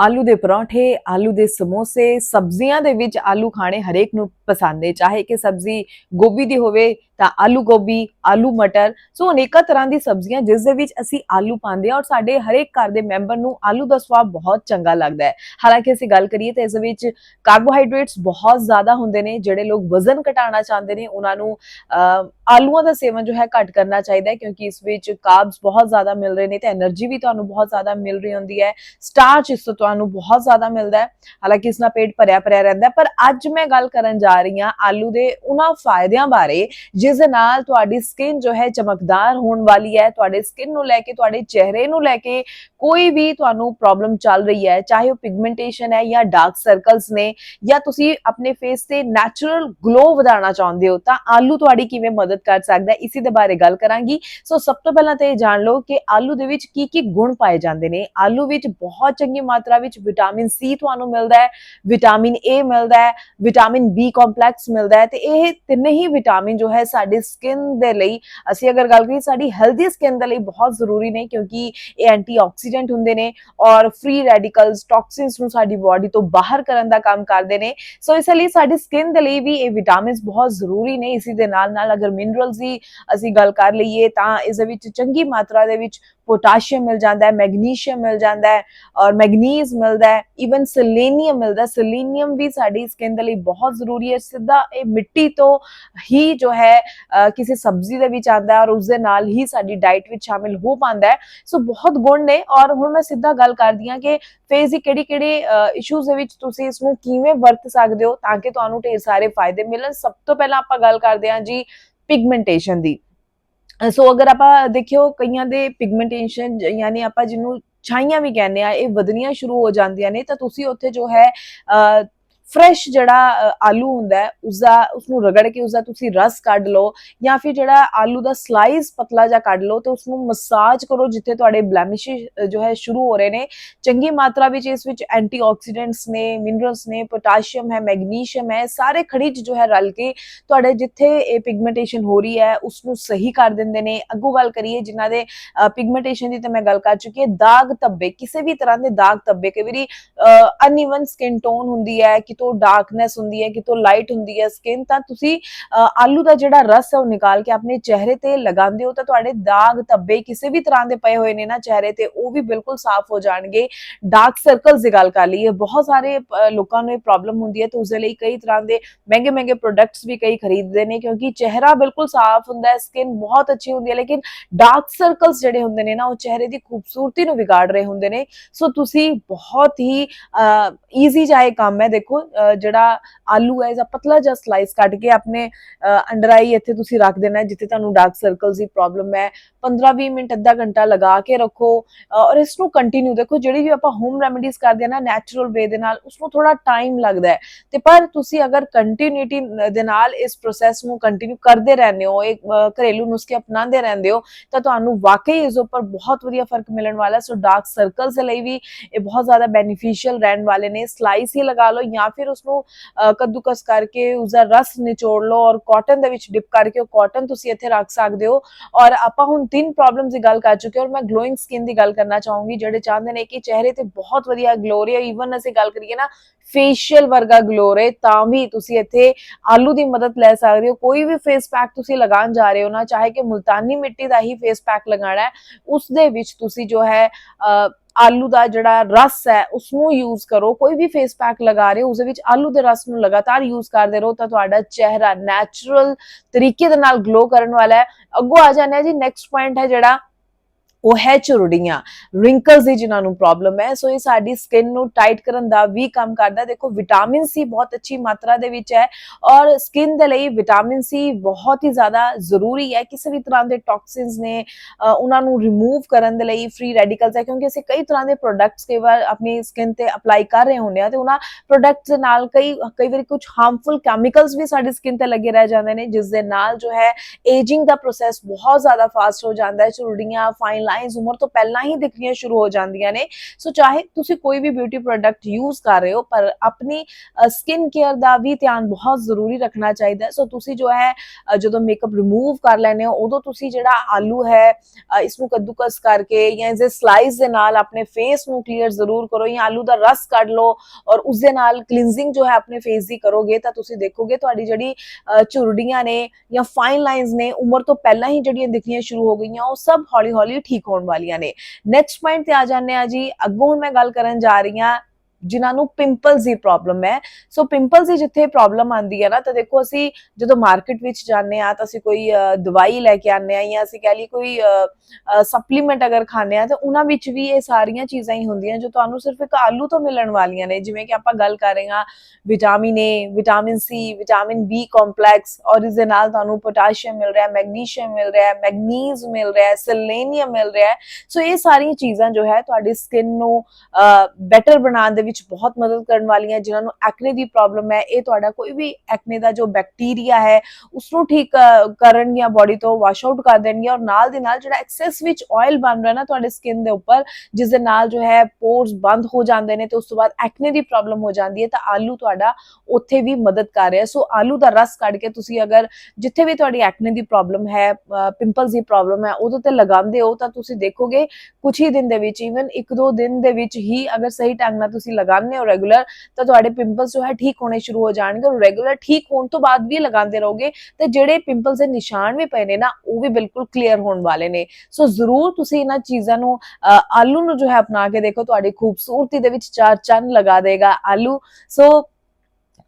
ਆਲੂ ਦੇ ਪਰੌਂਠੇ ਆਲੂ ਦੇ ਸਮੋਸੇ ਸਬਜ਼ੀਆਂ ਦੇ ਵਿੱਚ ਆਲੂ ਖਾਣੇ ਹਰੇਕ ਨੂੰ ਪਸੰਦ ਹੈ। ਚਾਹੇ ਕਿ ਸਬਜ਼ੀ ਗੋਭੀ ਦੀ ਹੋਵੇ ਤਾਂ ਆਲੂ ਗੋਭੀ, ਆਲੂ ਮਟਰ, ਸੋ ਅਨੇਕਾਂ ਤਰ੍ਹਾਂ ਦੀ ਸਬਜ਼ੀਆਂ ਜਿਸ ਦੇ ਵਿੱਚ ਅਸੀਂ ਆਲੂ ਪਾਉਂਦੇ ਹਾਂ ਔਰ ਸਾਡੇ ਹਰੇਕ ਘਰ ਦੇ ਮੈਂਬਰ ਨੂੰ ਆਲੂ ਦਾ ਸਵਾਦ ਬਹੁਤ ਚੰਗਾ ਲੱਗਦਾ ਹੈ। ਹਾਲਾਂਕਿ ਅਸੀਂ ਗੱਲ ਕਰੀਏ ਤਾਂ ਇਸ ਵਿੱਚ ਕਾਰਬੋਹਾਈਡਰੇਟਸ ਬਹੁਤ ਜ਼ਿਆਦਾ ਹੁੰਦੇ ਨੇ ਜਿਹੜੇ ਲੋਕ ਵਜ਼ਨ ਘਟਾਉਣਾ ਚਾਹੁੰਦੇ ਨੇ। ਉਹਨਾਂ ਨੂੰ ਆਲੂਆਂ ਦਾ ਸੇਵਨ ਜੋ ਹੈ ਘਟ ਕਰਨਾ ਚਾਹੀਦਾ ਹੈ ਕਿਉਂਕਿ ਇਸ ਵਿੱਚ ਕਾਰਬਸ ਬਹੁਤ ਜ਼ਿਆਦਾ ਮਿਲ ਰਹੇ ਨੇ ਤੇ એનર્ਜੀ ਵੀ ਤੁਹਾਨੂੰ ਬਹੁਤ ਜ਼ਿਆਦਾ ਮਿਲ ਰਹੀ ਹੁੰਦੀ ਹੈ। ਸਟਾਰਚ ਇਸ ਤੋਂ ਤੁਹਾਨੂੰ ਬਹੁਤ ਜ਼ਿਆਦਾ ਮਿਲਦਾ ਹੈ। ਹਾਲਾਂਕਿ ਇਸ ਨਾਲ ਪੇਟ ਭਰਿਆ ਭਰਿਆ ਰਹਿੰਦਾ ਪਰ ਅੱਜ ਮੈਂ ਗੱਲ ਕਰਨ ਜਾ ਰਹੀ ਹਾਂ ਆਲੂ ਦੇ ਉਹਨਾਂ ਫਾਇਦਿਆਂ ਬਾਰੇ, ਜਿਸ ਦੇ ਨਾਲ ਤੁਹਾਡੀ ਸਕਿਨ ਜੋ ਹੈ ਚਮਕਦਾਰ ਹੋਣ ਵਾਲੀ ਹੈ, ਤੁਹਾਡੇ ਸਕਿਨ ਨੂੰ ਲੈ ਕੇ, ਤੁਹਾਡੇ ਚਿਹਰੇ ਨੂੰ ਲੈ ਕੇ ਕੋਈ ਵੀ ਤੁਹਾਨੂੰ ਪ੍ਰੋਬਲਮ ਚੱਲ ਰਹੀ ਹੈ, ਚਾਹੇ ਉਹ ਪਿਗਮੈਂਟੇਸ਼ਨ ਹੈ ਜਾਂ ਡਾਰਕ ਸਰਕਲਸ ਨੇ ਜਾਂ ਤੁਸੀਂ ਆਪਣੇ ਫੇਸ ਤੇ ਨੈਚੁਰਲ ਗਲੋ ਵਧਾਉਣਾ ਚਾਹੁੰਦੇ ਹੋ, ਤਾਂ ਆਲੂ ਤੁਹਾਡੀ ਕਿਵੇਂ ਮਦਦ ਕਰ ਸਕਦਾ ਹੈ, ਇਸੇ ਦੇ ਬਾਰੇ ਗੱਲ ਕਰਾਂਗੀ। ਸੋ ਸਭ ਤੋਂ ਪਹਿਲਾਂ ਤਾਂ ਇਹ ਜਾਣ ਲਓ ਕਿ ਆਲੂ ਦੇ ਵਿੱਚ ਕੀ ਕੀ ਗੁਣ ਪਾਏ ਜਾਂਦੇ ਨੇ। ਆਲੂ ਵਿੱਚ ਬਹੁਤ ਚੰਗੀ ਮਾਤਰਾ ਵਿੱਚ ਵਿਟਾਮਿਨ ਸੀ ਤੁਹਾਨੂੰ ਮਿਲਦਾ ਹੈ ਵਿਟਾਮਿਨ ਏ ਮਿਲਦਾ ਹੈ ਵਿਟਾਮਿਨ ਬੀ ਕੰਪਲੈਕਸ ਮਿਲਦਾ ਹੈ, ਤੇ ਇਹ ਤਿੰਨੇ ਹੀ ਵਿਟਾਮਿਨ ਜੋ ਹੈ ਸਾਡੀ ਸਕਿਨ ਦੇ ਲਈ, ਅਸੀਂ ਅਗਰ ਗੱਲ ਕਰੀਏ ਸਾਡੀ ਹੈਲਦੀ ਸਕਿਨ ਦੇ ਲਈ ਬਹੁਤ ਜ਼ਰੂਰੀ ਨੇ ਕਿਉਂਕਿ ਇਹ ਐਂਟੀਆਕਸੀ ਐਂਟੀਆਕਸੀਡੈਂਟ ਹੁੰਦੇ ਨੇ ਔਰ ਫ੍ਰੀ ਰੈਡੀਕਲਸ ਟੌਕਸਿਨਸ ਨੂੰ ਸਾਡੀ ਬਾਡੀ ਤੋਂ ਬਾਹਰ ਕਰਨ ਦਾ ਕੰਮ ਕਰਦੇ ਨੇ। ਸੋ ਇਸ ਲਈ ਸਾਡੀ ਸਕਿਨ ਦੇ ਲਈ ਵੀ ਇਹ ਵਿਟਾਮਿਨਸ ਬਹੁਤ ਜ਼ਰੂਰੀ ਨੇ। ਇਸੇ ਦੇ ਨਾਲ ਨਾਲ ਅਗਰ ਮਿਨਰਲਸ ਦੀ ਅਸੀਂ ਗੱਲ ਕਰ ਲਈਏ ਤਾਂ ਇਸ ਦੇ ਵਿੱਚ ਚੰਗੀ ਮਾਤਰਾ ਦੇ ਵਿੱਚ ਪੋਟਾਸ਼ੀਅਮ ਮਿਲ ਜਾਂਦਾ ਹੈ, ਮੈਗਨੀਸ਼ੀਅਮ ਮਿਲ ਜਾਂਦਾ ਹੈ ਔਰ ਮੈਗਨੀਜ਼ ਮਿਲਦਾ ਹੈ ਇਵਨ ਸੈਲੇਨੀਅਮ ਮਿਲਦਾ ਹੈ। ਸੈਲੇਨੀਅਮ ਵੀ ਸਾਡੀ ਸਕਿਨ ਦੇ ਲਈ ਬਹੁਤ ਜ਼ਰੂਰੀ ਹੈ। ਸਿੱਧਾ ਇਹ ਮਿੱਟੀ ਤੋਂ ਹੀ ਜੋ ਹੈ ਕਿਸੇ ਸਬਜ਼ੀ ਦੇ ਵਿੱਚ ਆਉਂਦਾ ਹੈ ਔਰ ਉਸ ਦੇ ਨਾਲ ਹੀ ਸਾਡੀ ਡਾਈਟ ਵਿੱਚ ਸ਼ਾਮਿਲ ਹੋ ਪਾਉਂਦਾ ਹੈ। ਸੋ ਬਹੁਤ ਗੁਣ ਨੇ ਔਰ ਹੁਣ ਮੈਂ ਸਿੱਧਾ ਗੱਲ ਕਰਦੀ ਹਾਂ ਕਿ ਫੇਸ ਦੀ ਕਿਹੜੀ ਕਿਹੜੇ ਇਸ਼ੂਜ਼ ਦੇ ਵਿੱਚ ਤੁਸੀਂ ਇਸ ਨੂੰ ਕਿਵੇਂ ਵਰਤ ਸਕਦੇ ਹੋ ਤਾਂ ਕਿ ਤੁਹਾਨੂੰ ਢੇਰ ਸਾਰੇ ਫਾਇਦੇ ਮਿਲਣ। ਸਭ ਤੋਂ ਪਹਿਲਾਂ ਆਪਾਂ ਗੱਲ ਕਰਦੇ ਹਾਂ ਜੀ ਪਿਗਮੈਂਟੇਸ਼ਨ ਦੀ। ਸੋ ਅਗਰ ਆਪਾਂ ਦੇਖਿਓ, ਕਈਆਂ ਦੇ ਪਿਗਮੈਂਟੇਸ਼ਨ ਯਾਨੀ ਆਪਾਂ ਜਿਹਨੂੰ ਛਾਈਆਂ ਵੀ ਕਹਿੰਦੇ ਆ, ਇਹ ਵਧਣੀਆਂ ਸ਼ੁਰੂ ਹੋ ਜਾਂਦੀਆਂ ਨੇ, ਤਾਂ ਤੁਸੀਂ ਉੱਥੇ ਜੋ ਹੈ ਫਰੈਸ਼ ਜਿਹੜਾ ਆਲੂ ਹੁੰਦਾ ਹੈ, ਉਸਦਾ ਉਸ ਨੂੰ ਰਗੜ ਕੇ ਉਸਦਾ ਤੁਸੀਂ ਰਸ ਕੱਢ ਲਓ ਜਾਂ ਫਿਰ ਜਿਹੜਾ ਆਲੂ ਦਾ ਸਲਾਈਸ ਪਤਲਾ ਜਿਹਾ ਕੱਢ ਲਓ ਤੇ ਉਸ ਨੂੰ ਮਸਾਜ ਕਰੋ ਜਿੱਥੇ ਤੁਹਾਡੇ ਬਲੈਮਿਸ਼ ਜੋ ਹੈ ਸ਼ੁਰੂ ਹੋ ਰਹੇ ਨੇ। ਚੰਗੀ ਮਾਤਰਾ ਵਿੱਚ ਇਸ ਵਿੱਚ ਐਂਟੀਆਕਸੀਡੈਂਟਸ ਨੇ ਮਿਨਰਲਸ ਨੇ ਪੋਟਾਸ਼ੀਅਮ ਹੈ ਮੈਗਨੀਸ਼ੀਅਮ ਹੈ, ਸਾਰੇ ਖਣਿਜ ਜੋ ਹੈ ਰਲ ਕੇ ਤੁਹਾਡੇ ਜਿੱਥੇ ਇਹ ਪਿਗਮੈਂਟੇਸ਼ਨ ਹੋ ਰਹੀ ਹੈ ਉਸ ਨੂੰ ਸਹੀ ਕਰ ਦਿੰਦੇ ਨੇ। ਅੱਗੋਂ ਗੱਲ ਕਰੀਏ ਜਿਨ੍ਹਾਂ ਦੇ ਪਿਗਮੈਂਟੇਸ਼ਨ ਦੀ ਤਾਂ ਮੈਂ ਗੱਲ ਕਰ ਚੁੱਕੀ ਹਾਂ, ਦਾਗ ਧੱਬੇ, ਕਿਸੇ ਵੀ ਤਰ੍ਹਾਂ ਦੇ ਦਾਗ ਧੱਬੇ, ਕਈ ਵਾਰੀ ਅਨਈਵਨ ਸਕਿਨ ਟੋਨ ਹੁੰਦੀ ਹੈ ਕਿਤੋਂ ਡਾਰਕਨੈਸ ਹੁੰਦੀ ਹੈ ਕਿਤੋਂ ਲਾਈਟ ਹੁੰਦੀ ਹੈ ਸਕਿਨ ਤਾਂ ਤੁਸੀਂ ਅ, ਆਲੂ ਦਾ ਜਿਹੜਾ ਰਸ ਹੈ ਉਹ ਨਿਕਾਲ ਕੇ ਆਪਣੇ ਚਿਹਰੇ ਤੇ ਲਗਾਉਂਦੇ ਹੋ ਤਾਂ ਤੁਹਾਡੇ ਦਾਗ ਧੱਬੇ ਕਿਸੇ ਵੀ ਤਰ੍ਹਾਂ ਦੇ ਪਏ ਹੋਏ ਨੇ ਨਾ ਚਿਹਰੇ ਤੇ ਉਹ ਵੀ ਬਿਲਕੁਲ ਸਾਫ਼ ਹੋ ਜਾਣਗੇ। ਡਾਰਕ ਸਰਕਲਸ ਦੀ ਗੱਲ ਕਰ ਲਈਏ ਬਹੁਤ ਸਾਰੇ ਲੋਕਾਂ ਨੂੰ ਇਹ ਪ੍ਰੋਬਲਮ ਹੁੰਦੀ ਹੈ ਤੇ ਉਸ ਦੇ ਲਈ ਕਈ ਤਰ੍ਹਾਂ ਦੇ ਮਹਿੰਗੇ ਮਹਿੰਗੇ ਪ੍ਰੋਡਕਟਸ ਵੀ ਕਈ ਖਰੀਦਦੇ ਨੇ ਕਿਉਂਕਿ ਚਿਹਰਾ ਬਿਲਕੁਲ ਸਾਫ਼ ਹੁੰਦਾ ਹੈ ਸਕਿਨ ਬਹੁਤ ਅੱਛੀ ਹੁੰਦੀ ਹੈ ਲੇਕਿਨ ਡਾਰਕ ਸਰਕਲਸ ਜਿਹੜੇ ਹੁੰਦੇ ਨੇ ਨਾ ਉਹ ਚਿਹਰੇ ਦੀ ਖੂਬਸੂਰਤੀ ਨੂੰ ਵਿਗਾੜ ਰਹੇ ਹੁੰਦੇ ਨੇ। ਸੋ ਤੁਸੀਂ ਬਹੁਤ ਹੀ ਈਜ਼ੀ ਜਿਹਾ ਇਹ ਕੰਮ ਹੈ ਦੇਖੋ ਜਿਹੜਾ ਆਲੂ ਹੈ ਇਹਦਾ ਪਤਲਾ ਜਿਹਾ ਸਲਾਈਸ ਕੱਟ ਕੇ ਆਪਣੇ ਅੰਡਰ ਆਈ ਇੱਥੇ ਤੁਸੀਂ ਰੱਖ ਦੇਣਾ ਜਿੱਥੇ ਤੁਹਾਨੂੰ ਡਾਰਕ ਸਰਕਲਸ ਦੀ ਪ੍ਰੋਬਲਮ ਹੈ। 15-20 ਮਿੰਟ, ਅੱਧਾ ਘੰਟਾ ਲਗਾ ਕੇ ਰੱਖੋ ਔਰ ਇਸ ਨੂੰ ਕੰਟੀਨਿਊ ਦੇਖੋ। ਜਿਹੜੀ ਵੀ ਆਪਾਂ ਹੋਮ ਰੈਮੇਡੀਜ਼ ਕਰਦੇ ਆ ਨਾ ਨੈਚੁਰਲ ਵੇ ਦੇ ਨਾਲ ਉਸ ਨੂੰ ਥੋੜਾ ਟਾਈਮ ਲੱਗਦਾ ਹੈ। ਤੇ ਪਰ ਤੁਸੀਂ ਅਗਰ ਕੰਟੀਨਿਊਟੀ ਦੇ ਨਾਲ ਇਸ ਪ੍ਰੋਸੈਸ ਨੂੰ ਕੰਟੀਨਿਊ ਕਰਦੇ ਰਹਿੰਦੇ ਹੋ ਇੱਕ ਘਰੇਲੂ ਨੁਸਖੇ ਅਪਣਾਉਂਦੇ ਰਹਿੰਦੇ ਹੋ, ਤਾਂ ਤੁਹਾਨੂੰ ਵਾਕਈ ਇਸ ਉੱਪਰ ਬਹੁਤ ਵਧੀਆ ਫ਼ਰਕ ਮਿਲਣ ਵਾਲਾ ਸੋ ਡਾਰਕ ਸਰਕਲਸ ਦੇ ਲਈ ਵੀ ਇਹ ਬਹੁਤ ਜ਼ਿਆਦਾ ਬੈਨੀਫੀਸ਼ੀਅਲ ਰਹਿਣ ਵਾਲੇ ਨੇ। ਸਲਾਈਸ ਹੀ ਲਗਾ ਲਓ ਜਾਂ ਫਿਰ ਉਸ ਨੂੰ ਕੱਦੂਕਸ ਕਰਕੇ ਉਸ ਦਾ ਰਸ ਨਿਚੋੜ ਲਓ ਔਰ ਕਾਟਨ ਦੇ ਵਿੱਚ ਡਿਪ ਕਰਕੇ ਉਹ ਕਾਟਨ ਤੁਸੀਂ ਇੱਥੇ ਰੱਖ ਸਕਦੇ ਹੋ। ਔਰ ਆਪਾਂ ਹੁਣ ਤਿੰਨ ਪ੍ਰੋਬਲਮਸ ਦੀ ਗੱਲ ਕਰ ਚੁੱਕੇ ਔਰ ਮੈਂ ਗਲੋਇੰਗ ਸਕਿਨ ਦੀ ਗੱਲ ਕਰਨਾ ਚਾਹੂੰਗੀ ਜਿਹੜੇ ਚਾਹੁੰਦੇ ਨੇ ਕਿ ਚਿਹਰੇ ਤੇ ਬਹੁਤ ਵਧੀਆ ਗਲੋ ਰਹੇ ਇਵਨ ਅਸੀਂ ਗੱਲ ਕਰੀਏ ਨਾ ਫੇਸ਼ੀਅਲ ਵਰਗਾ ਗਲੋ ਰਹੇ ਤਾਂ ਵੀ ਤੁਸੀਂ ਇੱਥੇ ਆਲੂ ਦੀ ਮਦਦ ਲੈ ਸਕਦੇ ਹੋ। ਕੋਈ ਵੀ ਫੇਸ ਪੈਕ ਤੁਸੀਂ ਲਗਾਉਣ ਜਾ ਰਹੇ ਹੋ ਨਾ ਚਾਹੇ ਕਿ ਮੁਲਤਾਨੀ ਮਿੱਟੀ ਦਾ ਹੀ ਫੇਸ ਪੈਕ ਲਗਾਉਣਾ ਹੈ ਉਸ ਦੇ ਵਿੱਚ ਤੁਸੀਂ ਜੋ ਹੈ ਅਹ, ਆਲੂ ਦਾ ਜਿਹੜਾ ਰਸ ਹੈ ਉਸ ਨੂੰ ਯੂਜ਼ ਕਰੋ। ਕੋਈ ਵੀ ਫੇਸ ਪੈਕ ਲਗਾ ਰਹੇ ਹੋ ਉਸ ਵਿੱਚ ਆਲੂ ਦੇ ਰਸ ਨੂੰ ਲਗਾਤਾਰ ਯੂਜ਼ ਕਰਦੇ ਰਹੋ ਤਾਂ ਤੁਹਾਡਾ ਚਿਹਰਾ ਨੈਚੁਰਲ ਤਰੀਕੇ ਦੇ ਨਾਲ ਗਲੋ ਕਰਨ ਵਾਲਾ ਹੈ। ਅੱਗੋਂ ਆ ਜਾਂਦੇ ਹਾਂ ਜੀ ਨੈਕਸਟ ਪੁਆਇੰਟ ਹੈ ਜਿਹੜਾ ਉਹ ਹੈ ਚੁਰੜੀਆਂ। ਰਿੰਕਲਸ ਦੀ ਜਿਨ੍ਹਾਂ ਨੂੰ ਪ੍ਰੋਬਲਮ ਹੈ। ਸੋ ਇਹ ਸਾਡੀ ਸਕਿਨ ਨੂੰ ਟਾਈਟ ਕਰਨ ਦਾ ਵੀ ਕੰਮ ਕਰਦਾ। ਦੇਖੋ ਵਿਟਾਮਿਨ ਸੀ ਬਹੁਤ ਅੱਛੀ ਮਾਤਰਾ ਦੇ ਵਿੱਚ ਹੈ ਔਰ ਸਕਿਨ ਦੇ ਲਈ ਵਿਟਾਮਿਨ ਸੀ ਬਹੁਤ ਹੀ ਜ਼ਿਆਦਾ ਜ਼ਰੂਰੀ ਹੈ। ਕਿਸੇ ਵੀ ਤਰ੍ਹਾਂ ਦੇ ਟੌਕਸਿਨਸ ਨੇ ਉਹਨਾਂ ਨੂੰ ਰਿਮੂਵ ਕਰਨ ਦੇ ਲਈ ਫ੍ਰੀ ਰੈਡੀਕਲਸ ਹੈ। ਕਿਉਂਕਿ ਅਸੀਂ ਕਈ ਤਰ੍ਹਾਂ ਦੇ ਪ੍ਰੋਡਕਟਸ ਕਈ ਵਾਰ ਆਪਣੀ ਸਕਿਨ ਤੇ ਅਪਲਾਈ ਕਰ ਰਹੇ ਹੁੰਦੇ ਆ ਤੇ ਉਹਨਾਂ ਪ੍ਰੋਡਕਟਸ ਦੇ ਨਾਲ ਕਈ ਕਈ ਵਾਰੀ ਕੁਝ ਹਾਰਮਫੁਲ ਕੈਮੀਕਲਸ ਵੀ ਸਾਡੀ ਸਕਿਨ ਤੇ ਲੱਗੇ ਰਹਿ ਜਾਂਦੇ ਨੇ, ਜਿਸ ਦੇ ਨਾਲ ਜੋ ਹੈ ਏਜਿੰਗ ਦਾ ਪ੍ਰੋਸੈਸ ਬਹੁਤ ਜ਼ਿਆਦਾ ਫਾਸਟ ਹੋ ਜਾਂਦਾ ਹੈ। ਝੁਰੜੀਆਂ ਫਾਈਨ ਲਾਈਨਸ ਉਮਰ ਤੋਂ ਪਹਿਲਾਂ ਹੀ ਦਿਖਣੀਆਂ ਸ਼ੁਰੂ ਹੋ ਜਾਂਦੀਆਂ ਨੇ। ਸੋ ਚਾਹੇ ਤੁਸੀਂ ਕੋਈ ਵੀ ਬਿਊਟੀ ਪ੍ਰੋਡਕਟ ਯੂਜ਼ ਕਰ ਰਹੇ ਹੋ ਪਰ ਆਪਣੀ ਸਕਿਨ ਕੇਅਰ ਦਾ ਵੀ ਧਿਆਨ ਬਹੁਤ ਜ਼ਰੂਰੀ ਰੱਖਣਾ ਚਾਹੀਦਾ ਹੈ। ਸੋ ਤੁਸੀਂ ਜੋ ਹੈ ਜਦੋਂ ਮੇਕਅਪ ਰਿਮੂਵ ਕਰ ਲੈਨੇ ਹੋ ਉਦੋਂ ਤੁਸੀਂ ਜਿਹੜਾ ਆਲੂ ਹੈ ਇਸ ਨੂੰ ਕੱਦੂਕਸ ਕਰਕੇ ਜਾਂ ਇਸੇ ਸਲਾਈਸ ਦੇ ਨਾਲ ਆਪਣੇ ਫੇਸ ਨੂੰ ਕਲੀਅਰ ਜ਼ਰੂਰ ਕਰੋ ਜਾਂ ਆਲੂ ਦਾ ਰਸ ਕੱਢ ਲਓ ਔਰ ਉਸ ਦੇ ਨਾਲ ਕਲੀਨਜ਼ਿੰਗ ਜੋ ਹੈ ਆਪਣੇ ਫੇਸ ਦੀ ਕਰੋਗੇ ਤਾਂ ਤੁਸੀਂ ਦੇਖੋਗੇ ਤੁਹਾਡੀ ਜਿਹੜੀ ਅ, ਝੁਰੜੀਆਂ ਨੇ ਜਾਂ ਫਾਈਨ ਲਾਈਨਸ ਨੇ ਉਮਰ ਤੋਂ ਪਹਿਲਾਂ ਹੀ ਜਿਹੜੀਆਂ ਦਿਖਣੀਆਂ ਸ਼ੁਰੂ ਹੋ ਗਈਆਂ ਉਹ ਸਭ ਹੌਲੀ-ਹੌਲੀ ਠੀਕ ਹੋਣ ਵਾਲੀਆਂ ਨੇ। ਨੈਕਸਟ ਪੁਆਇੰਟ ਤੇ ਆ ਜਾਂਦੇ ਆ ਜੀ। ਅੱਗੋਂ ਹੁਣ ਮੈਂ ਗੱਲ ਕਰਨ ਜਾ ਰਹੀ ਹਾਂ ਜਿਨ੍ਹਾਂ ਨੂੰ ਪਿੰਪਲਸ ਦੀ ਪ੍ਰੋਬਲਮ ਹੈ। ਸੋ ਪਿੰਪਲਸ ਦੀ ਜਿੱਥੇ ਪ੍ਰੋਬਲਮ ਆਂਦੀ ਹੈ ਨਾ, ਤਾਂ ਦੇਖੋ ਅਸੀਂ ਜਦੋਂ ਮਾਰਕੀਟ ਵਿੱਚ ਜਾਂਦੇ ਆ ਤਾਂ ਅਸੀਂ ਕੋਈ ਦਵਾਈ ਲੈ ਕੇ ਆਉਂਦੇ ਆ ਜਾਂ ਅਸੀਂ ਕਹਿ ਲਈ ਕੋਈ ਸਪਲੀਮੈਂਟ ਅਗਰ ਖਾਂਦੇ ਆ ਤਾਂ ਉਹਨਾਂ ਵਿੱਚ ਵੀ ਇਹ ਸਾਰੀਆਂ ਚੀਜ਼ਾਂ ਹੀ ਹੁੰਦੀਆਂ ਜੋ ਤੁਹਾਨੂੰ ਸਿਰਫ ਇੱਕ ਆਲੂ ਤੋਂ ਮਿਲਣ ਵਾਲੀਆਂ ਨੇ। ਜਿਵੇਂ ਕਿ ਆਪਾਂ ਗੱਲ ਕਰ ਰਹੇ ਹਾਂ vitamin A vitamin C vitamin B complex ਔਰ ਇਸ ਦੇ ਨਾਲ ਤੁਹਾਨੂੰ ਪੋਟਾਸ਼ੀਅਮ ਮਿਲ ਰਿਹਾ ਹੈ ਮੈਗਨੀਸ਼ੀਅਮ ਮਿਲ ਰਿਹਾ ਹੈ ਮੈਗਨੀਜ਼ ਮਿਲ ਰਿਹਾ ਹੈ ਸੈਲੇਨੀਅਮ ਮਿਲ ਰਿਹਾ। ਹੈ ਸੋ ਇਹ ਸਾਰੀਆਂ ਚੀਜ਼ਾਂ ਜੋ ਹੈ, ਤੁਹਾਡੀ ਸਕਿਨ ਨੂੰ ਬੈਟਰ ਬਣਾਉਣ ਦੇ ਵਿੱਚ ਬਹੁਤ ਮਦਦ ਕਰਨ ਵਾਲੀਆਂ ਜਿਨ੍ਹਾਂ ਨੂੰ ਐਕਨੇ ਦੀ ਪ੍ਰੋਬਲਮ ਹੈ, ਇਹ ਤੁਹਾਡਾ ਕੋਈ ਵੀ ਐਕਨੇ ਦਾ ਜੋ ਬੈਕਟੀਰੀਆ ਹੈ ਉਸ ਨੂੰ ਠੀਕ ਕਰਨਗੀਆਂ ਬਾਡੀ ਤੋਂ ਵਾਸ਼ ਆਊਟ ਕਰ ਦੇਣਗੀਆਂ ਔਰ ਨਾਲ ਦੇ ਨਾਲ ਜਿਹੜਾ ਐਕਸੈਸ ਵਿੱਚ ਆਇਲ ਬਣ ਰਿਹਾ ਨਾ ਤੁਹਾਡੇ ਸਕਿਨ ਦੇ ਉੱਪਰ ਜਿਸ ਦੇ ਨਾਲ ਜੋ ਹੈ ਪੋਰਸ ਬੰਦ ਹੋ ਜਾਂਦੇ ਨੇ ਤੇ ਉਸ ਤੋਂ ਬਾਅਦ ਐਕਨੇ ਦੀ ਪ੍ਰੋਬਲਮ ਹੋ ਜਾਂਦੀ ਹੈ, ਤਾਂ ਆਲੂ ਤੁਹਾਡਾ ਉੱਥੇ ਵੀ ਮਦਦ ਕਰ ਰਿਹਾ ਸੋ ਆਲੂ ਦਾ ਰਸ ਕੱਢ ਕੇ ਤੁਸੀਂ ਅਗਰ ਜਿੱਥੇ ਵੀ ਤੁਹਾਡੀ ਐਕਨੇ ਦੀ ਪ੍ਰੋਬਲਮ ਹੈ ਪਿੰਪਲਸ ਦੀ ਪ੍ਰੋਬਲਮ ਹੈ, ਉਹਦੇ ਤੇ ਲਗਾਉਂਦੇ ਹੋ ਤਾਂ ਤੁਸੀਂ ਦੇਖੋਗੇ ਕੁਝ ਹੀ ਦਿਨ ਦੇ ਵਿੱਚ ਈਵਨ ਇੱਕ ਦੋ ਦਿਨ ਦੇ ਵਿੱਚ ਹੀ ਅਗਰ ਸਹੀ ਢੰਗ ਨਾਲ ਤੁਸੀਂ ਲਗਾਉਂਦੇ ਹੋ ਰੈਗੂਲਰ ਤਾਂ ਤੁਹਾਡੇ ਪਿੰਪਲਸ ਜੋ ਹੈ ਠੀਕ ਹੋਣੇ ਸ਼ੁਰੂ ਹੋ ਜਾਣਗੇ ਔਰ ਰੈਗੂਲਰ ਠੀਕ ਹੋਣ ਤੋਂ ਬਾਅਦ ਵੀ ਲਗਾਉਂਦੇ ਰਹੋਗੇ। ਤੇ ਜਿਹੜੇ ਪਿੰਪਲਸ ਦੇ ਨਿਸ਼ਾਨ ਵੀ ਪਏ ਨੇ ਨਾ ਉਹ ਵੀ ਬਿਲਕੁਲ ਕਲੀਅਰ ਹੋਣ ਵਾਲੇ ਨੇ। ਸੋ ਜ਼ਰੂਰ ਤੁਸੀਂ ਇਹਨਾਂ ਚੀਜ਼ਾਂ ਨੂੰ ਅ, ਆਲੂ ਨੂੰ ਜੋ ਹੈ ਅਪਣਾ ਕੇ ਦੇਖੋ ਤੁਹਾਡੀ ਖੂਬਸੂਰਤੀ ਦੇ ਵਿੱਚ ਚਾਰ ਚੰਨ ਲਗਾ ਦੇਗਾ ਆਲੂ। ਸੋ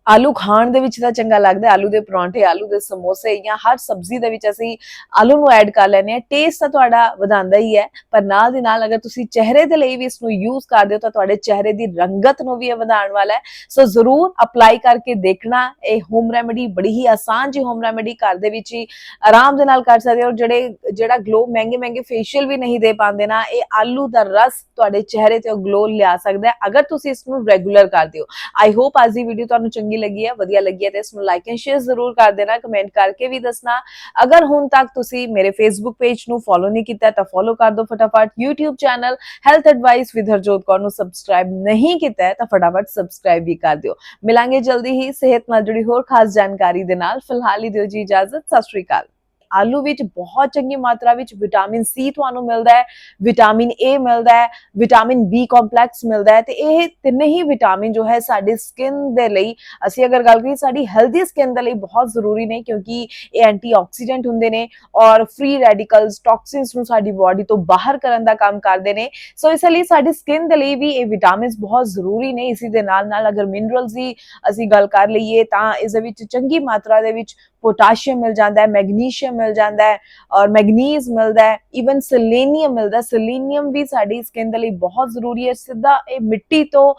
ਆਲੂ ਖਾਣ ਦੇ ਵਿੱਚ ਤਾਂ ਚੰਗਾ ਲੱਗਦਾ ਆਲੂ ਦੇ ਪਰੌਂਠੇ, ਆਲੂ ਦੇ ਸਮੋਸੇ ਜਾਂ ਹਰ ਸਬਜ਼ੀ ਦੇ ਵਿੱਚ ਅਸੀਂ ਆਲੂ ਨੂੰ ਐਡ ਕਰ ਲੈਨੇ ਆ ਟੇਸਟ ਤਾਂ ਤੁਹਾਡਾ ਵਧਾਉਂਦਾ ਹੀ ਹੈ, ਪਰ ਨਾਲ ਦੀ ਨਾਲ ਅਗਰ ਤੁਸੀਂ ਚਿਹਰੇ ਦੇ ਲਈ ਵੀ ਇਸ ਨੂੰ ਯੂਜ਼ ਕਰਦੇ ਹੋ ਤਾਂ ਤੁਹਾਡੇ ਚਿਹਰੇ ਦੀ ਰੰਗਤ ਨੂੰ ਵੀ ਇਹ ਵਧਾਉਣ ਵਾਲਾ ਹੈ। ਸੋ ਜ਼ਰੂਰ ਅਪਲਾਈ ਕਰਕੇ ਦੇਖਣਾ, ਇਹ ਹੋਮ ਰੈਮੇਡੀ ਬੜੀ ਹੀ ਆਸਾਨ ਜੀ ਹੋਮ ਰੈਮੇਡੀ ਘਰ ਦੇ ਵਿੱਚ ਹੀ ਆਰਾਮ ਦੇ ਨਾਲ ਕਰ ਸਕਦੇ ਹੋ ਔਰ ਜਿਹੜੇ, ਜਿਹੜਾ ਗਲੋ ਮਹਿੰਗੇ ਮਹਿੰਗੇ ਫੇਸ਼ੀਅਲ ਵੀ ਨਹੀਂ ਦੇ ਪਾਉਂਦੇ ਨਾ, ਇਹ ਆਲੂ ਦਾ ਰਸ ਤੁਹਾਡੇ ਚਿਹਰੇ ਤੇ ਗਲੋ ਲਿਆ ਸਕਦਾ ਹੈ। ਅਗਰ ਤੁਸੀਂ ਇਸ ਨੂੰ ਰੈਗੂਲਰ ਕਰਦੇ ਹੋ ਆਈ ਹੋਪ ਅੱਜ ਦੀ ਵੀਡੀਓ ਤੁਹਾਨੂੰ ਚੰਗੀ ਲੱਗੀ ਹੈ, ਵਧੀਆ ਲੱਗੀ ਹੈ ਤੇ ਇਸ ਨੂੰ ਲਾਈਕ ਐਂਡ ਸ਼ੇਅਰ ਜ਼ਰੂਰ ਕਰ ਦੇਣਾ ਕਮੈਂਟ ਕਰਕੇ ਵੀ ਦੱਸਣਾ। ਅਗਰ ਹੁਣ ਤੱਕ ਤੁਸੀਂ ਮੇਰੇ ਫੇਸਬੁੱਕ ਪੇਜ ਨੂੰ ਫੋਲੋ ਨਹੀਂ ਕੀਤਾ ਤਾਂ ਫੋਲੋ ਕਰ ਦਿਓ ਫਟਾਫਟ। YouTube channel health advice with Harjot Kaur ਨੂੰ ਸਬਸਕ੍ਰਾਈਬ ਨਹੀਂ ਕੀਤਾ ਤਾਂ ਫਟਾਫਟ ਸਬਸਕ੍ਰਾਈਬ ਵੀ ਕਰ ਦਿਓ। ਮਿਲਾਂਗੇ ਜਲਦੀ ਹੀ ਸਿਹਤ ਨਾਲ ਜੁੜੀ ਹੋਰ ਖਾਸ ਜਾਣਕਾਰੀ ਦੇ ਨਾਲ। ਫਿਲਹਾਲ ਹੀ ਦਿਓ ਜੀ ਇਜਾਜ਼ਤ। ਸਤਿ ਸ਼੍ਰੀ ਅਕਾਲ। ਆਲੂ ਵਿੱਚ ਬਹੁਤ ਚੰਗੀ ਮਾਤਰਾ ਵਿੱਚ ਵਿਟਾਮਿਨ ਸੀ ਤੁਹਾਨੂੰ ਮਿਲਦਾ ਹੈ, ਵਿਟਾਮਿਨ ਏ ਮਿਲਦਾ ਹੈ, ਵਿਟਾਮਿਨ ਬੀ ਕੰਪਲੈਕਸ ਮਿਲਦਾ ਹੈ ਤੇ ਇਹ ਤਿੰਨੇ ਹੀ ਵਿਟਾਮਿਨ ਜੋ ਹੈ ਸਾਡੀ ਸਕਿਨ ਦੇ ਲਈ, ਅਸੀਂ ਅਗਰ ਗੱਲ ਕਰੀਏ ਸਾਡੀ ਹੈਲਦੀ ਸਕਿਨ ਦੇ ਲਈ ਬਹੁਤ ਜ਼ਰੂਰੀ ਨੇ ਕਿਉਂਕਿ ਇਹ ਐਂਟੀਆਕਸੀਡੈਂਟ ਹੁੰਦੇ ਨੇ ਔਰ ਫ੍ਰੀ ਰੈਡੀਕਲਸ ਟੌਕਸਿਨਸ ਨੂੰ ਸਾਡੀ ਬਾਡੀ ਤੋਂ ਬਾਹਰ ਕਰਨ ਦਾ ਕੰਮ ਕਰਦੇ ਨੇ। ਸੋ ਇਸ ਲਈ ਸਾਡੀ ਸਕਿਨ ਦੇ ਲਈ ਵੀ ਇਹ ਵਿਟਾਮਿਨਸ ਬਹੁਤ ਜ਼ਰੂਰੀ ਨੇ। ਇਸੇ ਦੇ ਨਾਲ ਨਾਲ ਅਗਰ ਮਿਨਰਲਸ ਦੀ ਅਸੀਂ ਗੱਲ ਕਰ ਲਈਏ ਤਾਂ ਇਸ ਦੇ ਵਿੱਚ ਚੰਗੀ ਮਾਤਰਾ ਦੇ ਵਿੱਚ ਪੋਟਾਸ਼ੀਅਮ ਮਿਲ ਜਾਂਦਾ ਹੈ, ਮੈਗਨੀਸ਼ੀਅਮ ਮਿਲ ਜਾਂਦਾ ਹੈ ਔਰ ਮੈਗਨੀਜ਼ ਮਿਲਦਾ ਹੈ ਇਵਨ ਸੈਲੇਨੀਅਮ ਮਿਲਦਾ ਹੈ। ਸੈਲੇਨੀਅਮ ਵੀ ਸਾਡੀ ਸਕਿਨ ਦੇ ਲਈ ਬਹੁਤ ਜ਼ਰੂਰੀ ਹੈ। ਸਿੱਧਾ ਇਹ ਮਿੱਟੀ ਤੋਂ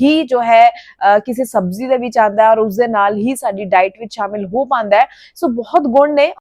ਹੀ ਜੋ ਹੈ ਕਿਸੇ ਸਬਜ਼ੀ ਦੇ ਵਿੱਚ ਆਂਦਾ ਹੈ ਔਰ ਉਸ ਦੇ ਨਾਲ ਹੀ ਸਾਡੀ ਡਾਈਟ ਵਿੱਚ ਸ਼ਾਮਿਲ ਹੋ ਪਾਉਂਦਾ ਹੈ। ਸੋ ਬਹੁਤ ਗੁਣ ਨੇ।